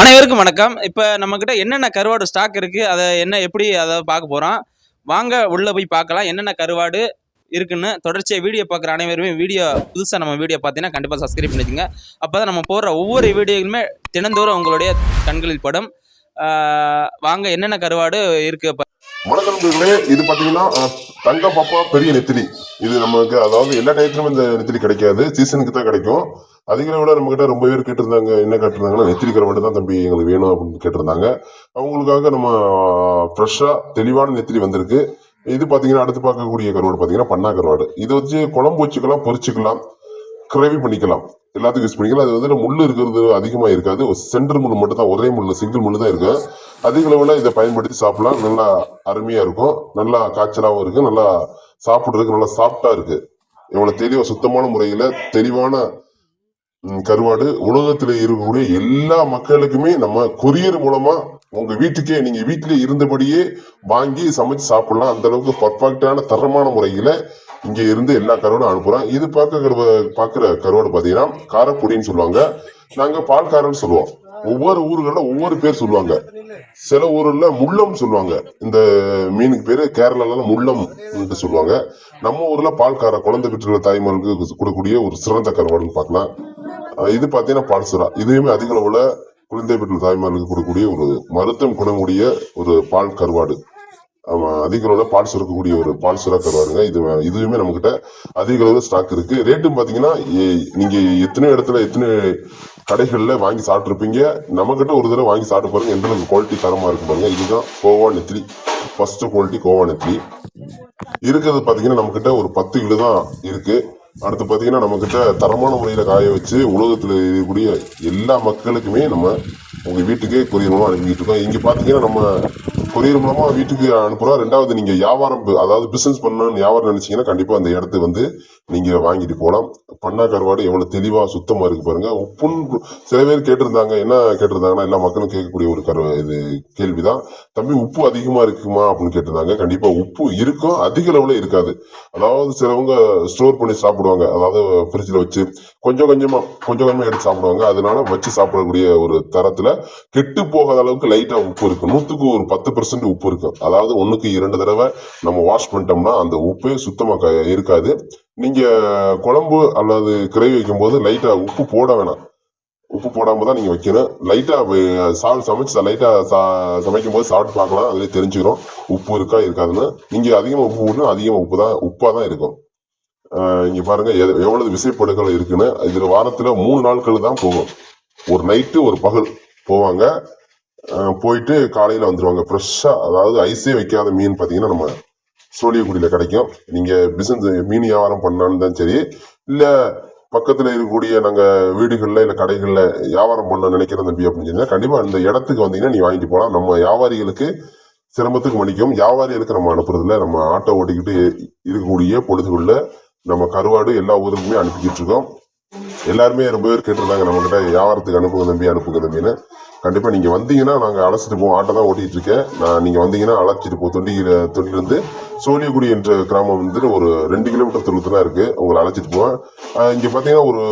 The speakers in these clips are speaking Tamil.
அனைவருக்கும் வணக்கம். இப்போ நம்மக்கிட்ட என்னென்ன கருவாடு ஸ்டாக் இருக்குது அதை என்ன எப்படி அதை பார்க்க போகிறோம் வாங்க உள்ளே போய் பார்க்கலாம். என்னென்ன கருவாடு இருக்குன்னு தொடர்ச்சியாக வீடியோ பார்க்குற அனைவருமே வீடியோ புதுசாக நம்ம வீடியோ பார்த்தீங்கன்னா கண்டிப்பாக சப்ஸ்கிரைப் பண்ணிக்கோங்க. அப்போ தான் நம்ம போடுற ஒவ்வொரு வீடியோக்குமே தினந்தோறும் உங்களுடைய கண்களில் படும். வாங்க என்னென்ன கருவாடு இருக்குது வணக்கம் இது பார்த்தீங்கன்னா தங்க பாப்பா பெரிய நெத்திலி. இது நமக்கு அதாவது எல்லா டயத்திலும் இந்த நெத்திலி கிடைக்காது. சீசனுக்கு தான் கிடைக்கும். அதிகளை விட நம்ம கிட்ட ரொம்ப பேர் கேட்டிருந்தாங்க என்ன கேட்டிருந்தாங்கன்னா நெத்திரி கருவாடு தான் தம்பி எங்களுக்கு வேணும் அப்படின்னு கேட்டிருந்தாங்க. அவங்களுக்காக நம்ம ஃப்ரெஷ்ஷாக தெளிவான நெத்திரி வந்திருக்கு. இது பார்த்தீங்கன்னா அடுத்து பார்க்கக்கூடிய கருவாடு பார்த்தீங்கன்னா பண்ணா கருவாடு. இதை வச்சு குழம்பு வச்சுக்கலாம் பொரிச்சுக்கலாம் கிரேவி பண்ணிக்கலாம். எல்லாத்துக்கும் யூஸ் பண்ணிக்கலாம். அது வந்து முள் இருக்கிறது அதிகமாக இருக்காது. சென்டர் முள் மட்டும் தான் ஒரே முள்ளு சிங்கிள் முள் தான் இருக்கும் அதிக அளவில் இதை பயன்படுத்தி சாப்பிடலாம். நல்லா அருமையாக இருக்கும். நல்லா காய்ச்சலாகவும் இருக்குது நல்லா சாப்பிட்றதுக்கு நல்லா சாஃப்டாக இருக்குது இவ்வளோ தெளிவாக சுத்தமான முறையில் தெளிவான கருவாடு. உலகத்துல இருக்கக்கூடிய எல்லா மக்களுக்குமே நம்ம கொரியர் மூலமா உங்க வீட்டுக்கே நீங்க வீட்டிலே இருந்தபடியே வாங்கி சமைச்சு சாப்பிடலாம். அந்த அளவுக்கு பர்ஃபெக்டான தரமான முறையில இங்க இருந்து எல்லா கருவாடும் அனுப்புறோம் இது பார்க்க கருவ பார்க்குற கருவாடு பார்த்தீங்கன்னா காரப்பொடின்னு சொல்லுவாங்க. நாங்க பால்காரன்னு சொல்லுவோம். ஒவ்வொரு ஊர்களில் ஒவ்வொரு பேர் சொல்லுவாங்க. சில ஊர்ல முள்ளம் சொல்லுவாங்க. இந்த மீனுக்கு பேர் கேரளால முள்ளம் என்று சொல்லுவாங்க. நம்ம ஊர்ல பால்கார குழந்தை பெற்றுள்ள தாய்மார்களுக்கு கொடுக்கக்கூடிய ஒரு சிறந்த கருவாடுன்னு பார்க்கலாம். இது பார்த்தீங்கன்னா பால்சுரா இதுவுமே அதிக அளவில் குழந்தை பெற்ற தாய்மார்களுக்கு கொடுக்கக்கூடிய ஒரு மருத்துவம் குணக்கூடிய ஒரு பால் கருவாடு. ஆமாம் அதிக அளவில் பால் சுரக்கக்கூடிய ஒரு பால் சுரா கருவாடுங்க. இது இதுவுமே நம்மக்கிட்ட அதிக அளவில் ஸ்டாக் இருக்குது ரேட்டும் பார்த்தீங்கன்னா நீங்கள் எத்தனை இடத்துல எத்தனை கடைகளில் வாங்கி சாப்பிட்ருப்பீங்க நம்மக்கிட்ட ஒரு தடவை வாங்கி சாப்பிட்டு பாருங்க. எந்த அளவுக்கு குவாலிட்டி தரமாக இருக்கும் பாருங்க. இதுதான் கோவா நெத்திலி. ஃபர்ஸ்ட் குவாலிட்டி கோவா நெத்திலி. இருக்கிறது பார்த்தீங்கன்னா நம்மக்கிட்ட ஒரு பத்து கிலோ தான் இருக்குது அடுத்து பார்த்தீங்கன்னா நம்மக்கிட்ட தரமான முறையில் காய வச்சு உலகத்தில் இருக்கக்கூடிய எல்லா மக்களுக்குமே நம்ம உங்கள் வீட்டுக்கே கொரியர் மூலம் அனுப்பிக்கிட்டு இருக்கோம். இங்கே பார்த்தீங்கன்னா நம்ம கொரியர் மூலமா வீட்டுக்கு அனுப்புறோம் ரெண்டாவது நீங்க வியாபாரம் அதாவது பிசினஸ் பண்ணணும்னு வியாபாரம் நினைச்சீங்கன்னா கண்டிப்பா அந்த இடத்த வந்து நீங்க வாங்கிட்டு போகலாம் பண்ணா கருவாடு எவ்வளவு தெளிவா சுத்தமா இருக்கு பாருங்க. உப்புன்னு சில பேர் கேட்டிருந்தாங்க. என்ன கேட்டிருந்தாங்கன்னா எல்லா மக்களும் கேட்கக்கூடிய ஒரு கரு இது கேள்விதான். தம்பி உப்பு அதிகமா இருக்குமா அப்படின்னு கேட்டிருந்தாங்க. கண்டிப்பா உப்பு இருக்கும் அதிக அளவுல இருக்காது. அதாவது சிலவங்க ஸ்டோர் பண்ணி சாப்பிடுவாங்க. அதாவது ஃப்ரிட்ஜில் வச்சு கொஞ்சம் கொஞ்சமா கொஞ்சம் கொஞ்சமா எடுத்து சாப்பிடுவாங்க. அதனால வச்சு சாப்பிடக்கூடிய ஒரு தரத்துல கெட்டு போகாத அளவுக்கு லைட்டா உப்பு இருக்கும் நூத்துக்கு ஒரு பத்து பர்சன்ட் உப்பு இருக்கும் அதாவது ஒன்றுக்கு இரண்டு தடவை நம்ம வாஷ் பண்ணிட்டோம்னா அந்த உப்பே சுத்தமாக க- இருக்காது. நீங்கள் குழம்பு அல்லது கிரேவி வைக்கும்போது லைட்டாக உப்பு போட வேணாம். உப்பு போடாமல் தான் நீங்கள் வைக்கணும். லைட்டாக சால் சமைச்சு லைட்டாக சா- சமைக்கும் போது சாப்பிட்டு பார்க்கலாம். அதிலே தெரிஞ்சுக்கிறோம். உப்பு இருக்கா இருக்காதுன்னு. நீங்கள் அதிகமாக உப்பு போடணும். அதிகமாக உப்பு தான் உப்பாக தான் இருக்கும். இங்கே பாருங்கள் எது- எவ்வளவு விசைப்படுகள் இருக்குன்னு. இதில் வாரத்தில் மூணு நாட்கள் தான் போகும். ஒரு நைட்டு ஒரு பகல் போவாங்க. போயிட்டு காலையில் வந்துடுவாங்க ஃப்ரெஷ்ஷாக அதாவது ஐஸே வைக்காத மீன் பார்த்தீங்கன்னா நம்ம சோழியக்குடியில் கிடைக்கும். நீங்கள் பிசினஸ் மீன் வியாபாரம் பண்ணாலும் தான் சரி இல்லை பக்கத்தில் இருக்கக்கூடிய நாங்கள் வீடுகளில் இல்லை கடைகளில் வியாபாரம் பண்ண நினைக்கிற தம்பி அப்படின்னு சொன்னா கண்டிப்பாக இந்த இடத்துக்கு வந்தீங்கன்னா நீ வாங்கிட்டு போகலாம் நம்ம வியாபாரிகளுக்கு சிரமத்துக்கு மன்னிக்கும் வியாபாரிகளுக்கு நம்ம அனுப்புறதுல நம்ம ஆட்டோ ஓட்டிக்கிட்டு இருக்கக்கூடிய பொழுதுகளில் நம்ம கருவாடு எல்லா ஊருக்குமே அனுப்பிக்கிட்டு இருக்கோம். எல்லாருமே ரொம்ப பேர் கேட்டிருந்தாங்க நம்மக்கிட்ட வியாபாரத்துக்கு அனுப்புங்க தம்பி அனுப்புங்க தம்பின்னு. கண்டிப்பா நீங்க வந்தீங்கன்னா நாங்க அழைச்சிட்டு போவோம். ஆட்டோ தான் ஓட்டிட்டு இருக்கேன். நான் நீங்க வந்தீங்கன்னா அழைச்சிட்டு போ. தொண்டியில தொண்டிலிருந்து சோழியகுடி என்ற கிராமம் வந்துட்டு ஒரு ரெண்டு கிலோமீட்டர் தூரத்தில் தான் இருக்கு. உங்களை அழைச்சிட்டு போவேன். இங்கே இங்க பாத்தீங்கன்னா ஒரு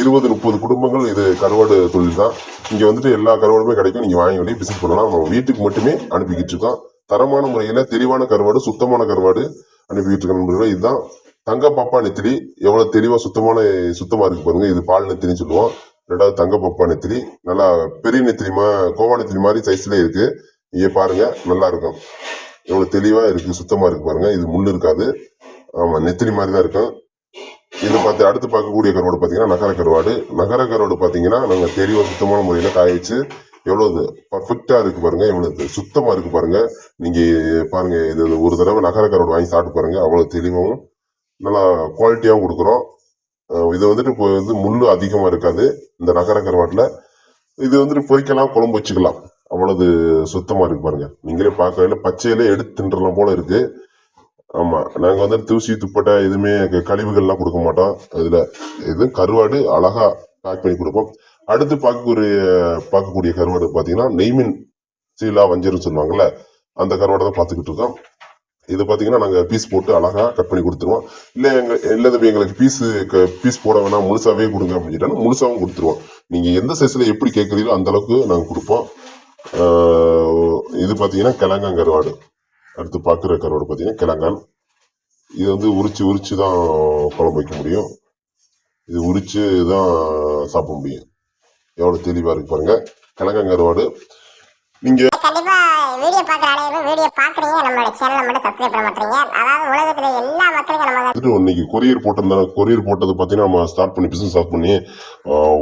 இருபது முப்பது குடும்பங்கள். இது கருவாடு தொழில் தான். இங்க வந்துட்டு எல்லா கருவாடுமே கிடைக்கும். நீங்க வாங்கி வெளியே பிசினஸ் பண்ணலாம். நம்ம வீட்டுக்கு மட்டுமே அனுப்பிக்கிட்டு இருக்கோம். தரமான முறையில தெளிவான கருவாடு சுத்தமான கருவாடு அனுப்பிக்கிட்டு இருக்க நண்பர்களே. இதுதான் தங்க பாப்பா நெத்திலி. எவ்வளவு தெளிவா சுத்தமான சுத்தமா இருக்கு பாருங்க. இது பால் நெத்திலின்னு சொல்லுவோம். ரெண்டாவது தங்க பப்பா நெத்திலி. நல்லா பெரிய நெத்திலி மா கோவா நெத்திலி மாதிரி சைஸ்ல இருக்கு. இங்கே பாருங்க நல்லா இருக்கும். எவ்வளோ தெளிவாக இருக்கு சுத்தமாக இருக்கு பாருங்க. இது முள் இருக்காது. ஆமாம் நெத்திலி மாதிரி தான் இருக்கும். இது பார்த்து அடுத்து பார்க்கக்கூடிய கருவாடு பார்த்தீங்கன்னா நகர கருவாடு. நகர கருவாடு பார்த்தீங்கன்னா நாங்கள் தெளிவாக சுத்தமான முறையில் காய வச்சு எவ்வளோ இது பர்ஃபெக்டாக இருக்குது பாருங்கள் எவ்வளோ சுத்தமாக இருக்குது பாருங்கள் நீங்கள் பாருங்கள் இது ஒரு தடவை நகர கருவாடு வாங்கி சாப்பிட்டு பாருங்கள் அவ்வளோ தெளிவாகவும் நல்லா குவாலிட்டியாகவும் கொடுக்குறோம். இது வந்துட்டு இப்போ வந்து முள் அதிகமாக இருக்காது. இந்த நகர கருவாட்டில் இது வந்துட்டு பொரிக்கலாம் குழம்பு வச்சுக்கலாம். அவ்வளவு சுத்தமாக இருக்கு பாருங்க. நீங்களே பார்க்கல பச்சையிலே எடுத்து தின்றலாம் போல இருக்கு. ஆமாம் நாங்கள் வந்து தூசி துப்பட்டை எதுவுமே கழிவுகள்லாம் கொடுக்க மாட்டோம். அதில் இது கருவாடு அழகாக பேக் பண்ணி கொடுப்போம். அடுத்து பார்க்கக்கூடிய பார்க்கக்கூடிய கருவாடு பார்த்தீங்கன்னா நெய்மின் சீலா வஞ்சர்னு சொல்லுவாங்கல்ல அந்த கருவாடை தான் பார்த்துக்கிட்டு இருக்கோம். இது பார்த்தீங்கன்னா நாங்கள் பீஸ் போட்டு அழகாக கட் பண்ணி கொடுத்துருவோம். இல்லை எங்கள் இல்லை தம்பி எங்களுக்கு பீஸ் பீஸ் போட வேணாம் முழுசாகவே கொடுங்க அப்படின்னு முழுசாகவும் கொடுத்துருவோம். நீங்கள் எந்த சைஸில் எப்படி கேட்குறீங்களோ அந்தளவுக்கு நாங்கள் கொடுப்போம். இது பார்த்தீங்கன்னா கிழங்கான் கருவாடு. அடுத்து பார்க்குற கருவாடு பார்த்தீங்கன்னா கிழங்கான். இது வந்து உரிச்சு உரிச்சு தான் குழம்பு வைக்க முடியும். இது உரிச்சு தான் சாப்பிட முடியும். எவ்வளோ தெளிவாக இருக்கு பாருங்கள் கிழங்கான் கருவாடு. நீங்க கண்டிப்பா வீடியோ பாக்குற அனைவரும் வீடியோ பாக்குறீங்க நம்மளோட சேனலை மட்டும் சப்ஸ்கிரைப் பண்ண மாட்டீங்க. அதாவது உலகத்துல எல்லா மக்களுக்கும் நம்ம வந்துட்டு இன்னைக்கு கொரியர் போட்டிருந்தாங்க கொரியர் போட்டது பார்த்தீங்கன்னா நம்ம ஸ்டார்ட் பண்ணி பிசினஸ் ஸ்டார்ட் பண்ணி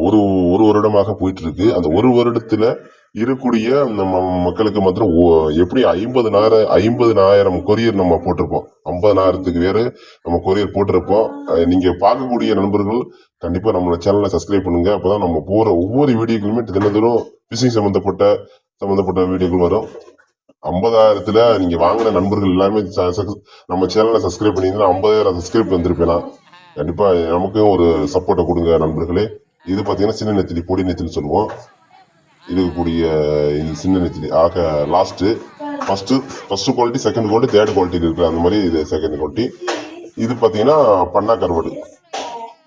ஒரு ஒரு வருடமாக போயிட்டு இருக்கு அந்த ஒரு வருடத்துல இருக்கக்கூடிய நம்ம மக்களுக்கு மாத்திரம் எப்படி ஐம்பதுனாயிரம் ஐம்பதுனாயிரம் கொரியர் நம்ம போட்டிருப்போம். ஐம்பதனாயிரத்துக்கு வேறு நம்ம கொரியர் போட்டிருப்போம். அஹ், நீங்க பார்க்கக்கூடிய நண்பர்கள் கண்டிப்பா நம்மளோட சேனலை சப்ஸ்கிரைப் பண்ணுங்க. அப்பதான் நம்ம போற ஒவ்வொரு வீடியோக்களுமே தினந்தோறும் பிசினஸ் சம்பந்தப்பட்ட சம்மந்தப்பட்ட வீடியோக்கள் வரும். ஐம்பதாயிரத்துல நீங்க வாங்கின நண்பர்கள் எல்லாருமே ச- ச- நம்ம சேனலை சப்ஸ்கிரைப் பண்ணியிருந்தா ஐம்பதாயிரம் சப்ஸ்கிரைப் வந்திருப்பேனா கண்டிப்பா நமக்கும் ஒரு சப்போர்ட்டை கொடுங்க நண்பர்களே. இது பார்த்தீங்கன்னா சின்ன நெத்திலி பொடி நெத்திலி சொல்லுவோம். இருக்கக்கூடிய இது சின்ன நெத்திலி. ஆக last first first quality second quality third quality இருக்குது அந்த மாதிரி இது செகண்ட் குவாலிட்டி இது பார்த்தீங்கன்னா பண்ணா கருவாடு.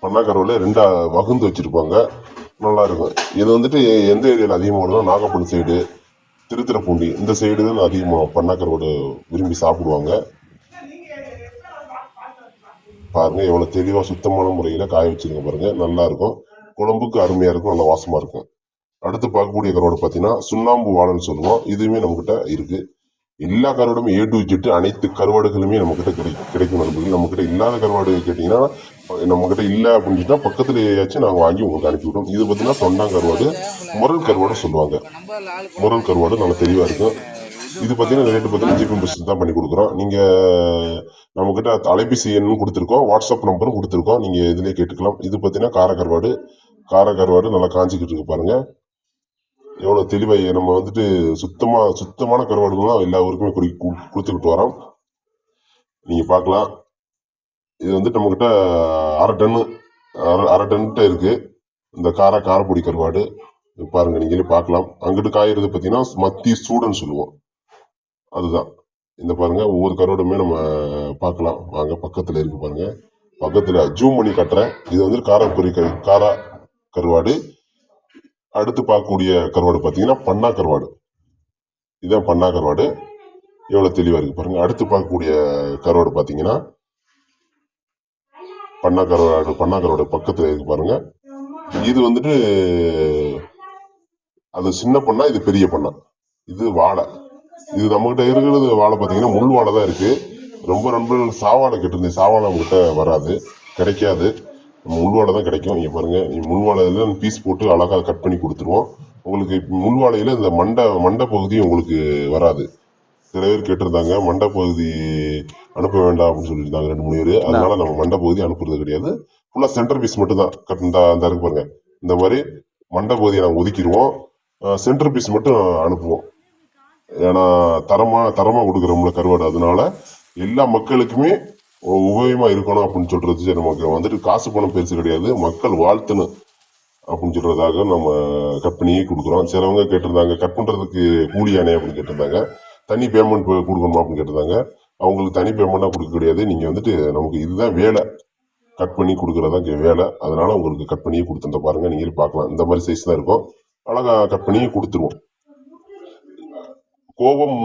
பண்ணா கருவாடு ரெண்டாக வகுந்து வச்சுருப்பாங்க. நல்லா இருக்கும். இது வந்துட்டு எந்த ஏரியாவில் அதிகமாக வருதோ நாகப்பட்டினம் சைடு திருத்திரப்பூண்டி இந்த சைடு தான் அதிகமாக பண்ணா விரும்பி சாப்பிடுவாங்க. பாருங்கள் எவ்வளோ தெளிவாக சுத்தமான முறையில் காய வச்சுருங்க பாருங்கள் நல்லாயிருக்கும் குழம்புக்கு அருமையாக இருக்கும். நல்லா வாசமாக இருக்கும். அடுத்து பார்க்கக்கூடிய கருவாடு பார்த்தீங்கன்னா சுண்ணாம்பு வாழைன்னு சொல்லுவோம். இதுவுமே நம்மக்கிட்ட இருக்குது எல்லா கருவாடுமே ஏ டு ஜெட்டு அனைத்து கருவாடுகளுமே நம்மக்கிட்ட கிடைக்கும் கிடைக்கும் நண்பர்கள். நம்மக்கிட்ட இல்லாத கருவாடு கேட்டிங்கன்னா நம்மகிட்ட இல்லை அப்படின்னு பக்கத்தில் பக்கத்துலயாச்சும் நாங்கள் வாங்கி உங்களுக்கு அனுப்பி விடுவோம். இது பார்த்தீங்கன்னா தொண்டாங் கருவாடு முரல் கருவாடு சொல்லுவாங்க. முரல் கருவாடு நல்லா தெளிவாக இருக்கும். இது பார்த்தீங்கன்னா ரேட்டு பார்த்தீங்கன்னா ஜிபி பஸ் தான் பண்ணி கொடுக்குறோம். நீங்கள் நம்மக்கிட்ட அலைபேசி எண்ணும் கொடுத்துருக்கோம். வாட்ஸ்அப் நம்பரும் கொடுத்துருக்கோம். நீங்கள் இதிலே கேட்டுக்கலாம். இது பார்த்தீங்கன்னா கார கருவாடு. நல்லா காஞ்சிக்கிட்டு இருக்கு பாருங்கள் எவ்வளோ தெளிவாக நம்ம வந்துட்டு சுத்தமாக சுத்தமான கருவாடுகள்லாம் எல்லா ஊருக்குமே குடி கொடுத்துக்கிட்டு வரோம். நீங்கள் பார்க்கலாம். இது வந்துட்டு நம்மக்கிட்ட அரை டன்னு அரை அரை டன்கிட்ட இருக்குது இந்த கார காரப்பொடி கருவாடு. பாருங்கள் பாருங்க நீங்களே பார்க்கலாம். அங்கிட்டு காய்றது பார்த்தீங்கன்னா மத்தி சூடன்னு சொல்லுவோம். அதுதான். இந்த பாருங்க ஒவ்வொரு கருவாடுமே நம்ம பார்க்கலாம். வாங்க பக்கத்தில் இருக்கு பாருங்க. பக்கத்தில் ஜூம் பண்ணி கட்டுறேன். இது வந்து காரப்பொரி கரு காரா கருவாடு. அடுத்து பார்க்கக்கூடிய கருவாடு பார்த்தீங்கன்னா பண்ணா கருவாடு. இதுதான் பண்ணா கருவாடு. எவ்வளோ தெளிவாக இருக்குது பாருங்கள் அடுத்து பார்க்கக்கூடிய கருவாடு பார்த்தீங்கன்னா பண்ணாக்கரோட பண்ணாக்கரோட பக்கத்தில் இருக்கு பாருங்க. இது வந்துட்டு அது சின்ன பண்ணா இது பெரிய பண்ணா. இது வாழை. இது நம்மகிட்ட இருக்கிறது வாழை பார்த்தீங்கன்னா முள் வாழை தான் இருக்கு. ரொம்ப ரொம்ப சாவாடை கெட்டிருந்தது சாவாடை நம்மகிட்ட வராது. கிடைக்காது. முள்வாழை தான் கிடைக்கும். இங்கே பாருங்க. முள்வாழையில பீஸ் போட்டு அழகாக கட் பண்ணி கொடுத்துருவோம். உங்களுக்கு முள்வாழையில இந்த மண்டை மண்டை பகுதி உங்களுக்கு வராது. சில பேர் கேட்டிருந்தாங்க மண்டை பகுதி அனுப்ப வேண்டாம் அப்படின்னு சொல்லியிருந்தாங்க ரெண்டு மூணு பேர். அதனால நம்ம மண்டை பகுதி அனுப்புறது கிடையாது. ஃபுல்லாக சென்டர் பீஸ் மட்டும் தான் கட் அந்த இருக்கு பாருங்க. இந்த மாதிரி மண்டை பகுதியை நாங்கள் ஒதுக்கிடுவோம். சென்டர் பீஸ் மட்டும் அனுப்புவோம். ஏன்னா தரமா தரமா கொடுக்குறோம்ல கருவாடு. அதனால எல்லா மக்களுக்குமே உபயோகமாக உபயோகமா இருக்கணும் அப்படின்னு சொல்றது சரி, நமக்கு வந்துட்டு காசு பணம் பெருசு கிடையாது. மக்கள் வாழ்த்தணும் அப்படின்னு சொல்றதாக நம்ம கட் பண்ணியே கொடுக்குறோம். சிலவங்க கேட்டிருந்தாங்க கட் பண்றதுக்கு கூலி யானே அப்படின்னு கேட்டிருந்தாங்க. தனி பேமெண்ட் கொடுக்கணுமா அப்படின்னு கேட்டிருந்தாங்க. அவங்களுக்கு தனி பேமெண்ட்டாக கொடுக்க கிடையாது. நீங்கள் வந்துட்டு நமக்கு இதுதான் வேலை. கட் பண்ணி கொடுக்குறதா வேலை. அதனால் உங்களுக்கு கட் பண்ணியே கொடுத்துருந்த பாருங்கள் நீங்களே பார்க்கலாம். இந்த மாதிரி சைஸ் தான் இருக்கும். அழகா கட் பண்ணியே கொடுத்துருவோம். கோபம்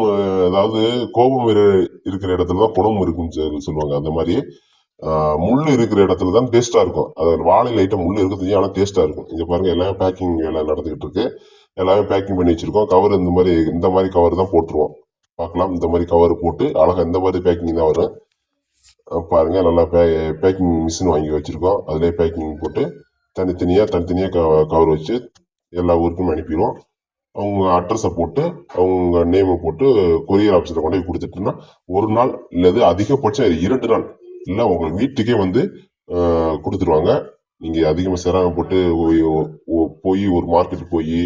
அதாவது கோபம் இருக்கிற இடத்துல தான் குணம் இருக்குன்னு சொல்லி சொல்லுவாங்க. அந்த மாதிரி முள் இருக்கிற இடத்துல தான் டேஸ்ட்டாக இருக்கும். அதாவது வாழை லைட்டாக முள் இருக்குது ஆனால் டேஸ்ட்டாக இருக்கும். இங்கே பாருங்கள் எல்லாமே பேக்கிங் வேலை நடந்துக்கிட்டு இருக்கு. எல்லாமே பேக்கிங் பண்ணி வச்சுருக்கோம். கவர் இந்த மாதிரி இந்த மாதிரி கவர் தான் போட்டுருவோம். பார்க்கலாம். இந்த மாதிரி கவர் போட்டு அழகாக இந்த மாதிரி பேக்கிங் தான் வரும். பாருங்கள் பாருங்க நல்லா பே பேக்கிங் மிஷின் வாங்கி வச்சுருக்கோம். அதுலேயே பேக்கிங் போட்டு தனித்தனியாக தனித்தனியாக கவர் வச்சு எல்லா ஊருக்கும் அனுப்பிடுவோம். அவங்க அட்ரஸை போட்டு அவங்க நேமை போட்டு கொரியர் ஆஃபீஸில் கொண்டு போய் கொடுத்துட்டோம்னா ஒரு நாள் இல்லது அதிகபட்சம் இரண்டு நாள் இல்லை உங்க வீட்டுக்கே வந்து கொடுத்துருவாங்க. நீங்கள் அதிகமாக சிரமப்பட்டு போய் ஓ- போய் ஒரு மார்க்கெட் போய்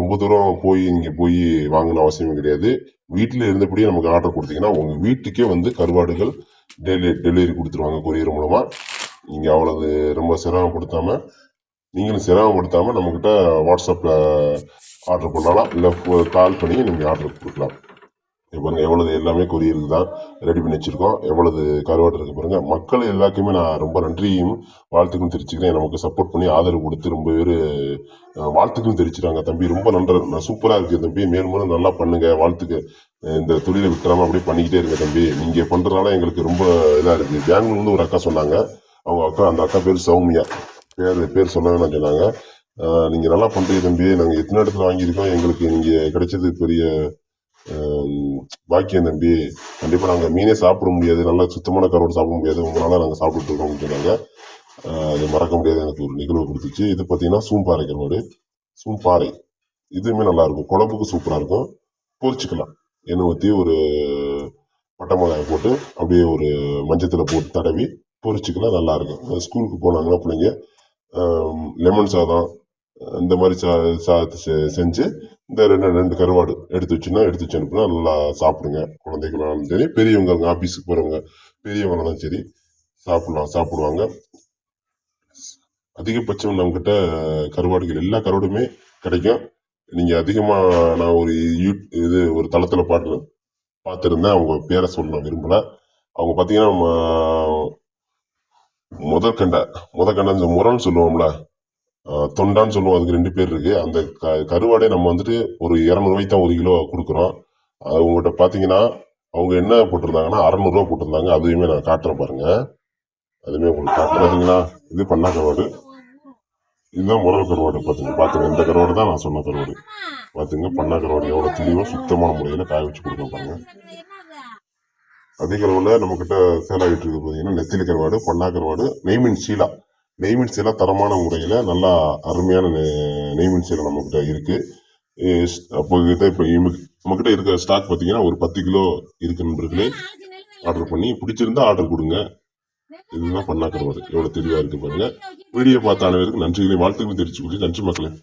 ரொம்ப தூரம் போய் நீங்கள் போய் வாங்கணும் அவசியம் கிடையாது. வீட்டில் இருந்தபடியே நமக்கு ஆர்டர் கொடுத்தீங்கன்னா உங்கள் வீட்டுக்கே வந்து கருவாடுகள் டெலி டெலிவரி கொடுத்துருவாங்க கொரியர் மூலமாக நீங்கள் அவ்வளவு ரொம்ப சிரமப்படுத்தாமல் நீங்களும் சிரமப்படுத்தாமல் நம்மக்கிட்ட வாட்ஸ்அப்பில் ஆர்டர் பண்ணலாம். இல்லை கால் பண்ணி நீங்கள் ஆர்டர் கொடுக்கலாம். பாருங்கள் பாருங்க எவ்வளவு எல்லாமே கொரியருக்கு தான் ரெடி பண்ணி வச்சிருக்கோம். எவ்வளவு கருவாடு இருக்கு பாருங்க. மக்கள் எல்லாருக்குமே நான் ரொம்ப நன்றியும் வாழ்த்துக்கும் தெரிவிச்சுக்கிறேன். நமக்கு சப்போர்ட் பண்ணி ஆதரவு கொடுத்து ரொம்ப பேர் வாழ்த்துக்கும் தெரிவிச்சிருக்காங்க தம்பி ரொம்ப நன்றி. நான் சூப்பரா இருக்கு தம்பி. மேலும் மேலும் நல்லா பண்ணுங்க. வாழ்த்துக்கு இந்த தொழிலை விற்கிறாம அப்படியே பண்ணிக்கிட்டே இருங்க தம்பி. நீங்க பண்றதுனால எங்களுக்கு ரொம்ப இதா இருக்கு. பெங்களூர்ல இருந்து ஒரு அக்கா சொன்னாங்க. அவங்க அக்கா அந்த அக்கா பேர் சௌமியா. பேர் பேர் சொல்ல சொன்னாங்க. நீங்கள் நீங்க நல்லா பண்றீங்க தம்பி. நாங்க எத்தனை இடத்துல வாங்கியிருக்கோம்? எங்களுக்கு நீங்க கிடைச்சது பெரிய பாக்கியம் தம்பி கண்டிப்பாக நாங்கள் மீனே சாப்பிட முடியாது. நல்லா சுத்தமான கரோடு சாப்பிட முடியாது. உங்களால் நாங்கள் சாப்பிட்டு இருக்கோம் சொன்னாங்க. அதை அது மறக்க முடியாது. எனக்கு ஒரு நிகழ்வு கொடுத்துச்சு. இது பார்த்தீங்கன்னா சூம்பாறை கருவாடு. சூம்பாறை. இதுவுமே நல்லாயிருக்கும் குழம்புக்கு சூப்பராக இருக்கும். பொரிச்சுக்கலாம். எண்ணெய் ஊற்றி ஒரு பட்டை மிளகாய் போட்டு அப்படியே ஒரு மஞ்சத்தில் போட்டு தடவி பொரிச்சுக்கலாம். நல்லாயிருக்கும் ஸ்கூலுக்கு போனாங்கன்னா பிள்ளைங்க லெமன் சாதம் இந்த மாதிரி சா சாதத்தை செ- செஞ்சு இந்த ரெண்டு ரெண்டு கருவாடு எடுத்து வச்சுன்னா எடுத்து வச்சு அனுப்புனா நல்லா சாப்பிடுங்க. குழந்தைகளாலும் சரி. பெரியவங்க ஆஃபீஸுக்கு போகிறவங்க பெரியவங்களாலும் சரி சாப்பிடலாம் சாப்பிடுவாங்க. அதிகபட்சம் நம்மக்கிட்ட கருவாடுகள் எல்லா கருவாடுமே கிடைக்கும். நீங்கள் அதிகமாக நான் ஒரு யூ இது ஒரு தளத்தில் பாட்டு பார்த்துருந்தேன். அவங்க பேரை சொல்ல விரும்பலை. அவங்க பார்த்தீங்கன்னா முதற்கண்டை முதற்கண்டை இந்த முரன்னு சொல்லுவோம்ல தொண்டான்னு சொல்லுவோம். அதுக்கு ரெண்டு பேர் இருக்கு. அந்த க கருவாடை நம்ம வந்துட்டு ஒரு இரநூறுவாய்க்கு தான் ஒரு கிலோ கொடுக்குறோம். அது உங்கள்கிட்ட பார்த்தீங்கன்னா அவங்க என்ன போட்டிருந்தாங்கன்னா அறநூறுவா போட்டிருந்தாங்க. அதுவுமே நான் காட்டுறேன் பாருங்க. அதுவுமே உங்களுக்கு பார்த்தீங்கன்னா இது பண்ணா கருவாடு. இதுதான் முரல் கருவாடு பார்த்துங்க பார்த்துங்க இந்த கருவாடு தான் நான் சொன்ன கருவாடு. பார்த்துங்க பண்ணா கருவாடு எவ்வளோ தெளிவாக சுத்தமான முறையில் காய வச்சு கொடுக்க பாருங்க. அதிக அளவில் நம்மக்கிட்ட சேலாகிட்டு இருக்குது பார்த்தீங்கன்னா நெத்திலி கருவாடு பண்ணா கருவாடு நெய்மின் சீலா. நெய்மின் எல்லாம் தரமான முறையில் நல்லா அருமையான நெ- எல்லாம் நம்மக்கிட்ட இருக்குது இஸ்- அப்போ கிட்ட இப்போ நம்மக்கிட்ட இருக்கிற ஸ்டாக் பார்த்தீங்கன்னா ஒரு பத்து கிலோ இருக்கு நண்பர்களே. ஆர்டர் பண்ணி பிடிச்சிருந்தா ஆர்டர் கொடுங்க. இதுதான் பண்ணா கருவாடு எவ்வளோ தெளிவாக இருக்கு பாருங்கள் வீடியோ பார்த்த அனைவருக்கும் நன்றிகளை வாழ்த்துக்கள் தெரிவிச்சு கொண்டு நன்றி மக்களே.